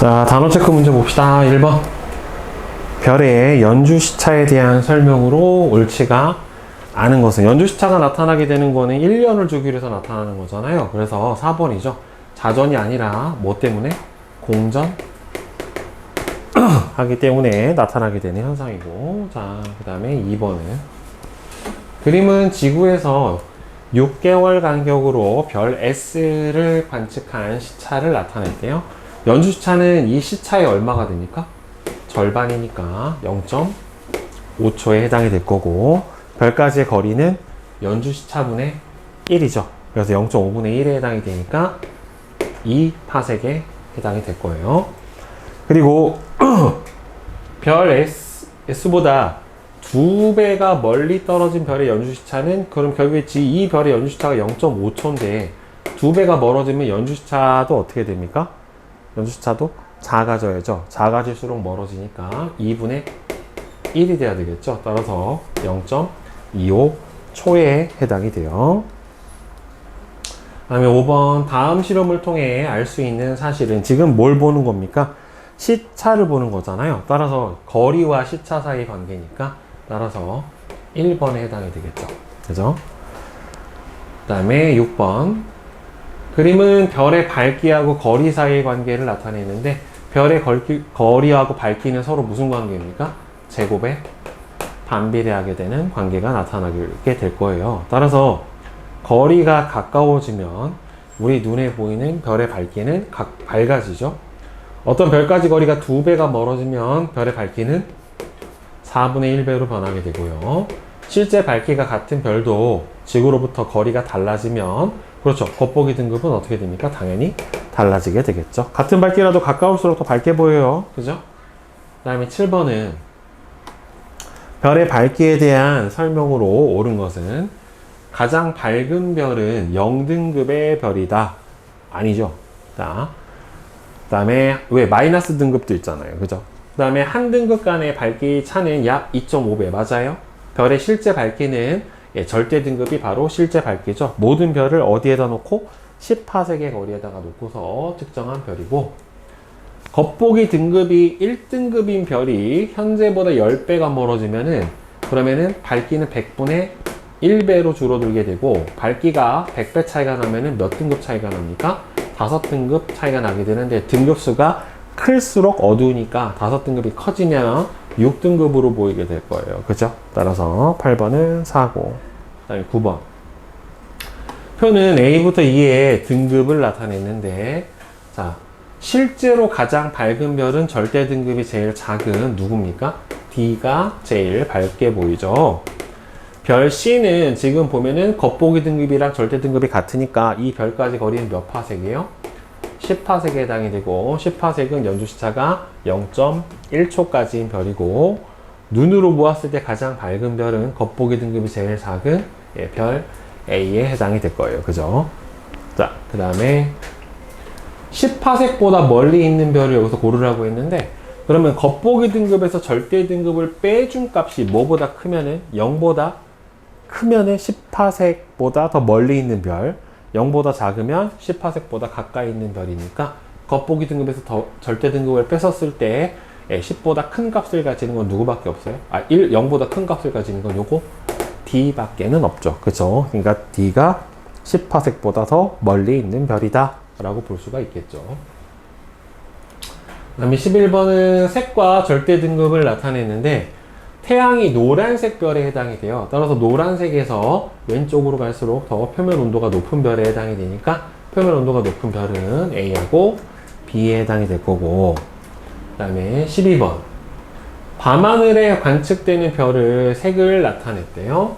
자, 단어 체크 문제 봅시다. 1번. 별의 연주시차에 대한 설명으로 옳지가 않은 것은 연주시차가 나타나게 되는 거는 1년을 주기로 해서 나타나는 거잖아요. 그래서 4번이죠. 자전이 아니라 뭐 때문에? 공전? 하기 때문에 나타나게 되는 현상이고 자, 그 다음에 2번은 그림은 지구에서 6개월 간격으로 별 S를 관측한 시차를 나타냈대요. 연주 시차는 이 시차의 얼마가 됩니까? 절반이니까 0.5초에 해당이 될 거고 별까지의 거리는 연주 시차분의 1이죠. 그래서 0.5분의 1에 해당이 되니까 2파섹에 해당이 될 거예요. 그리고 별 S, S보다 두 배가 멀리 떨어진 별의 연주 시차는 그럼 결국에 이 별의 연주 시차가 0.5초인데 두 배가 멀어지면 연주 시차도 어떻게 됩니까? 연주 시차도 작아져야죠. 작아질수록 멀어지니까 2분의 1이 돼야 되겠죠. 따라서 0.25 초에 해당이 돼요. 다음에 5번 다음 실험을 통해 알 수 있는 사실은 지금 뭘 보는 겁니까? 시차를 보는 거잖아요. 따라서 거리와 시차 사이 관계니까 따라서 1번에 해당이 되겠죠. 그죠? 그 다음에 6번 그림은 별의 밝기하고 거리 사이의 관계를 나타내는데 별의 걸기, 거리하고 밝기는 서로 무슨 관계입니까? 제곱에 반비례하게 되는 관계가 나타나게 될 거예요. 따라서 거리가 가까워지면 우리 눈에 보이는 별의 밝기는 각, 밝아지죠. 어떤 별까지 거리가 두 배가 멀어지면 별의 밝기는 4분의 1배로 변하게 되고요. 실제 밝기가 같은 별도 지구로부터 거리가 달라지면 그렇죠. 겉보기 등급은 어떻게 됩니까? 당연히 달라지게 되겠죠. 같은 밝기라도 가까울수록 더 밝게 보여요. 그죠? 그 다음에 7번은 별의 밝기에 대한 설명으로 옳은 것은 가장 밝은 별은 0등급의 별이다. 아니죠. 자, 그 다음에 왜 마이너스 등급도 있잖아요. 그죠? 그 다음에 한 등급 간의 밝기 차는 약 2.5배 맞아요? 별의 실제 밝기는 예, 절대 등급이 바로 실제 밝기죠. 모든 별을 어디에다 놓고 10파색의 거리에다가 놓고서 측정한 별이고 겉보기 등급이 1등급인 별이 현재보다 10배가 멀어지면은 그러면은 밝기는 100분의 1배로 줄어들게 되고 밝기가 100배 차이가 나면은 몇 등급 차이가 납니까? 5등급 차이가 나게 되는데 등급수가 클수록 어두우니까 5등급이 커지면 6등급으로 보이게 될 거예요. 그죠? 따라서 8번은 4고. 그 다음에 9번. 표는 A부터 E의 등급을 나타냈는데, 자, 실제로 가장 밝은 별은 절대 등급이 제일 작은 누굽니까? D가 제일 밝게 보이죠. 별 C는 지금 보면은 겉보기 등급이랑 절대 등급이 같으니까 이 별까지 거리는 몇 파색이에요? 10파색에 해당이 되고 10파색은 연주시차가 0.1초까지인 별이고 눈으로 보았을 때 가장 밝은 별은 겉보기 등급이 제일 작은 예, 별 A에 해당이 될 거예요. 그죠? 자, 그 다음에 10파색보다 멀리 있는 별을 여기서 고르라고 했는데 그러면 겉보기 등급에서 절대 등급을 빼준 값이 뭐보다 크면은 0보다 크면은 10파색보다 더 멀리 있는 별 0보다 작으면 10파색보다 가까이 있는 별이니까 겉보기 등급에서 더 절대 등급을 뺏었을 때 10보다 큰 값을 가지는 건 누구밖에 없어요? 아, 1, 0보다 큰 값을 가지는 건 요거 D밖에는 없죠. 그죠? 그러니까 D가 10파색보다 더 멀리 있는 별이다. 라고 볼 수가 있겠죠. 그 다음에 11번은 색과 절대 등급을 나타내는데 태양이 노란색 별에 해당이 돼요. 따라서 노란색에서 왼쪽으로 갈수록 더 표면 온도가 높은 별에 해당이 되니까 표면 온도가 높은 별은 A하고 B에 해당이 될 거고 그 다음에 12번 밤하늘에 관측되는 별을 색을 나타냈대요.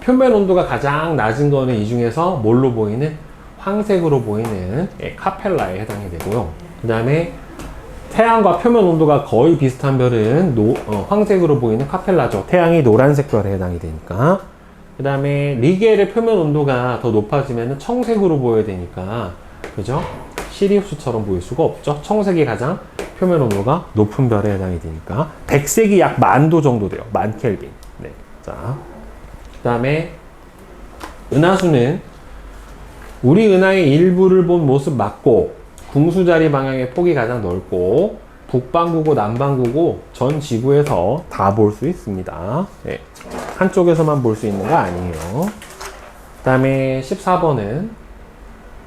표면 온도가 가장 낮은 거는 이 중에서 뭘로 보이는 황색으로 보이는 예, 카펠라에 해당이 되고요. 그 다음에 태양과 표면 온도가 거의 비슷한 별은 노, 어, 황색으로 보이는 카펠라죠. 태양이 노란색 별에 해당이 되니까. 그 다음에 리겔의 표면 온도가 더 높아지면 청색으로 보여야 되니까. 그죠? 시리우스처럼 보일 수가 없죠. 청색이 가장 표면 온도가 높은 별에 해당이 되니까. 백색이 약 만도 정도 돼요. 만 켈빈. 네. 자. 그 다음에 은하수는 우리 은하의 일부를 본 모습 맞고 궁수자리 방향의 폭이 가장 넓고 북반구고 남반구고 전 지구에서 다 볼 수 있습니다. 예, 한쪽에서만 볼 수 있는 거 아니에요. 그 다음에 14번은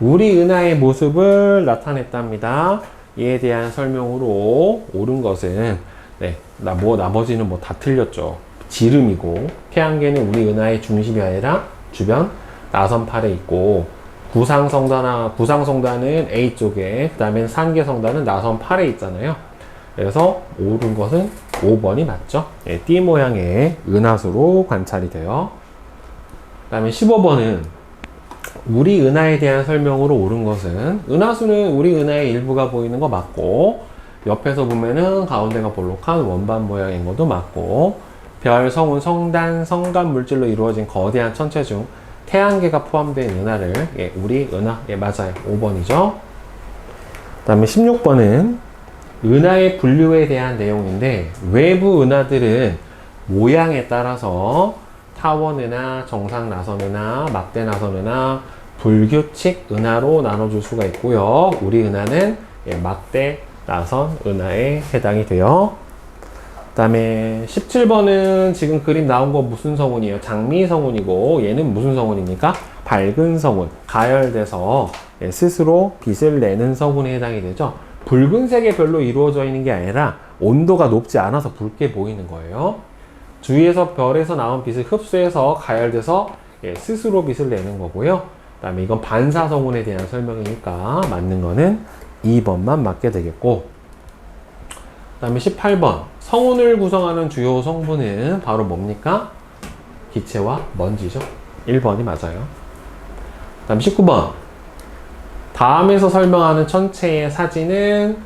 우리 은하의 모습을 나타냈답니다. 이에 대한 설명으로 옳은 것은 네, 나 뭐 나머지는 뭐 다 틀렸죠. 지름이고 태양계는 우리 은하의 중심이 아니라 주변 나선팔에 있고 구상성단아 구상성단은 A 쪽에 그 다음에 산계성단은 나선팔에 있잖아요. 그래서 옳은 것은 5번이 맞죠. 예, 띠 모양의 은하수로 관찰이 돼요. 그 다음에 15번은 우리 은하에 대한 설명으로 옳은 것은 은하수는 우리 은하의 일부가 보이는 거 맞고 옆에서 보면은 가운데가 볼록한 원반 모양인 것도 맞고 별, 성운, 성단, 성간 물질로 이루어진 거대한 천체 중 태양계가 포함된 은하를 예, 우리 은하 예 맞아요 5번이죠 그 다음에 16번은 은하의 분류에 대한 내용인데 외부 은하들은 모양에 따라서 타원 은하, 정상 나선 은하, 막대 나선 은하, 불규칙 은하로 나눠줄 수가 있고요. 우리 은하는 예, 막대 나선 은하에 해당이 돼요. 그 다음에 17번은 지금 그림 나온 거 무슨 성운이에요? 장미 성운이고 얘는 무슨 성운입니까? 밝은 성운, 가열돼서 예, 스스로 빛을 내는 성운에 해당이 되죠. 붉은색에 별로 이루어져 있는 게 아니라 온도가 높지 않아서 붉게 보이는 거예요. 주위에서 별에서 나온 빛을 흡수해서 가열돼서 예, 스스로 빛을 내는 거고요. 그 다음에 이건 반사성운에 대한 설명이니까 맞는 거는 2번만 맞게 되겠고 그 다음에 18번 성운을 구성하는 주요 성분은 바로 뭡니까? 기체와 먼지죠. 1번이 맞아요. 그 다음 19번 다음에서 설명하는 천체의 사진은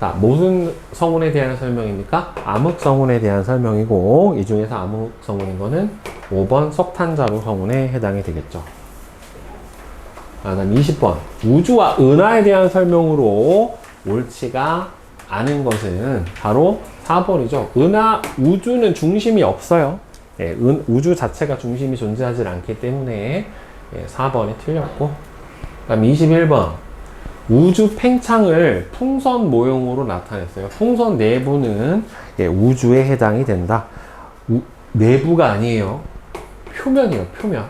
자, 무슨 성운에 대한 설명입니까? 암흑 성운에 대한 설명이고 이 중에서 암흑 성운인 거는 5번 석탄자루 성운에 해당이 되겠죠. 아, 다음 20번 우주와 은하에 대한 설명으로 옳지가 않은 것은 바로 4번이죠. 은하 우주는 중심이 없어요. 예, 은, 우주 자체가 중심이 존재하지 않기 때문에 예, 4번이 틀렸고 그다음 21번 우주 팽창을 풍선 모형으로 나타냈어요. 풍선 내부는 예, 우주에 해당이 된다. 우, 내부가 아니에요. 표면이에요. 표면.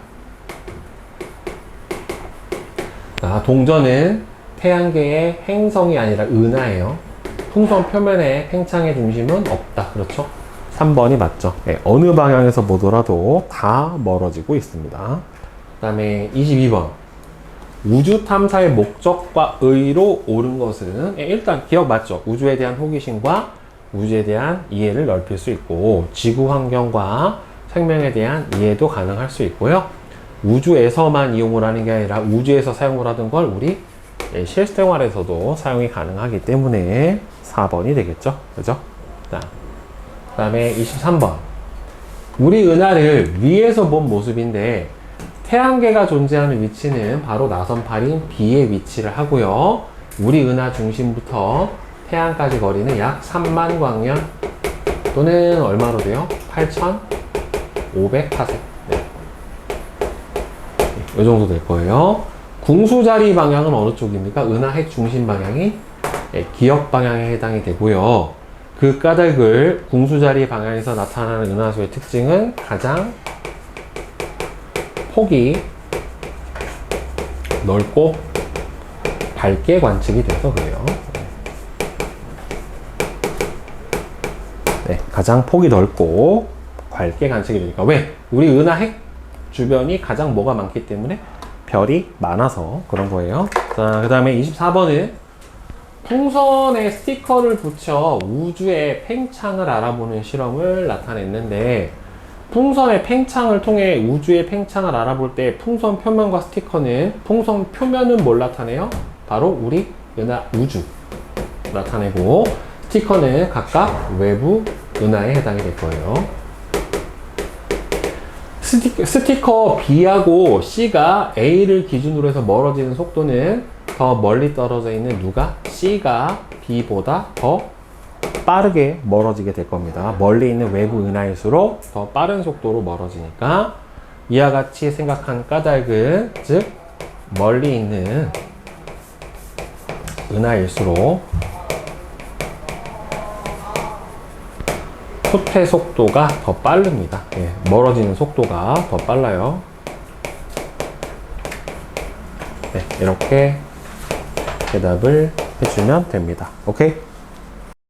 자, 동전은 태양계의 행성이 아니라 은하예요. 풍선 표면에 팽창의 중심은 없다. 그렇죠? 3번이 맞죠. 예, 어느 방향에서 보더라도 다 멀어지고 있습니다. 그 다음에 22번. 우주 탐사의 목적과 의로 옳은 것은 예, 일단 기억 맞죠? 우주에 대한 호기심과 우주에 대한 이해를 넓힐 수 있고 지구 환경과 생명에 대한 이해도 가능할 수 있고요. 우주에서만 이용을 하는 게 아니라 우주에서 사용을 하던 걸 우리 예, 실생활에서도 사용이 가능하기 때문에 4번이 되겠죠. 그죠? 자, 그 다음에 23번. 우리 은하를 위에서 본 모습인데 태양계가 존재하는 위치는 바로 나선팔인 B의 위치를 하고요. 우리 은하 중심부터 태양까지 거리는 약 3만 광년 또는 얼마로 돼요? 8,500파세. 네. 이 정도 될 거예요. 궁수 자리 방향은 어느 쪽입니까? 은하 핵 중심 방향이 네, 기역 방향에 해당이 되고요. 그 까닭을 궁수 자리 방향에서 나타나는 은하수의 특징은 가장 폭이 넓고 밝게 관측이 돼서 그래요. 네, 가장 폭이 넓고 밝게 관측이 되니까 왜? 우리 은하 핵 주변이 가장 뭐가 많기 때문에 별이 많아서 그런 거예요. 자, 그 다음에 24번은 풍선에 스티커를 붙여 우주의 팽창을 알아보는 실험을 나타냈는데 풍선의 팽창을 통해 우주의 팽창을 알아볼 때 풍선 표면과 스티커는 풍선 표면은 뭘 나타내요? 바로 우리 은하 우주 나타내고 스티커는 각각 외부 은하에 해당이 될 거예요. 스티, 스티커 B하고 C가 A를 기준으로 해서 멀어지는 속도는 더 멀리 떨어져 있는 누가? C가 B보다 더 빠르게 멀어지게 될 겁니다. 멀리 있는 외부 은하일수록 더 빠른 속도로 멀어지니까 이와 같이 생각한 까닭은 즉 멀리 있는 은하일수록 후퇴 속도가 더 빠릅니다. 예, 멀어지는 속도가 더 빨라요. 네, 이렇게 대답을 해주면 됩니다. 오케이?